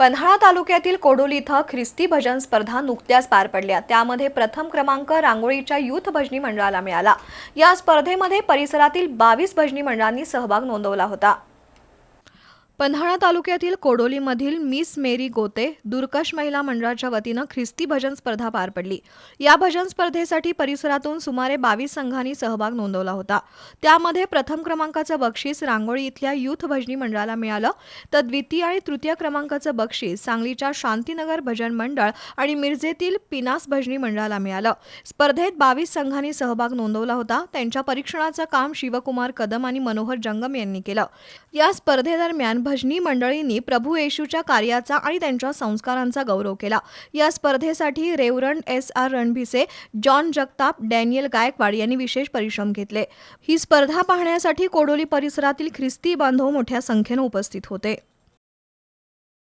पन्हाळा तालुक्यातील कोडोली इथं ख्रिस्ती भजन स्पर्धा नुकत्याच पार पडल्या. त्यामध्ये प्रथम क्रमांक रांगोळीच्या युथ भजनी मंडळाला मिळाला. या स्पर्धेमध्ये परिसरातील बावीस भजनी मंडळांनी सहभाग नोंदवला होता. पन्हाळा तालुक्यातील कोडोलीमधील मिस मेरी गोते दुर्कश महिला मंडळाच्या वतीनं ख्रिस्ती भजन स्पर्धा पार पडली. या भजन स्पर्धेसाठी परिसरातून सुमारे बावीस संघांनी सहभाग नोंदवला होता. त्यामध्ये प्रथम क्रमांकाचं बक्षीस रांगोळी इथल्या युथ भजनी मंडळाला मिळालं. तर द्वितीय आणि तृतीय क्रमांकाचं बक्षीस सांगलीच्या शांतीनगर भजन मंडळ आणि मिरजेतील पिनास भजनी मंडळाला मिळालं. स्पर्धेत बावीस संघांनी सहभाग नोंदवला होता. त्यांच्या परीक्षणाचं काम शिवकुमार कदम आणि मनोहर जंगम यांनी केलं. या स्पर्धेदरम्यान भजनी मंडळींनी प्रभू येशूच्या कार्याचा आणि त्यांच्या संस्कारांचा गौरव केला. या स्पर्धेसाठी reverend S R Ranbhise John Jagtap Daniel Gaikwad यांनी विशेष परिश्रम घेतले. ही स्पर्धा पाहण्यासाठी कोडोली परिसरातील ख्रिस्ती बांधव मोठ्या संख्येनं उपस्थित होते.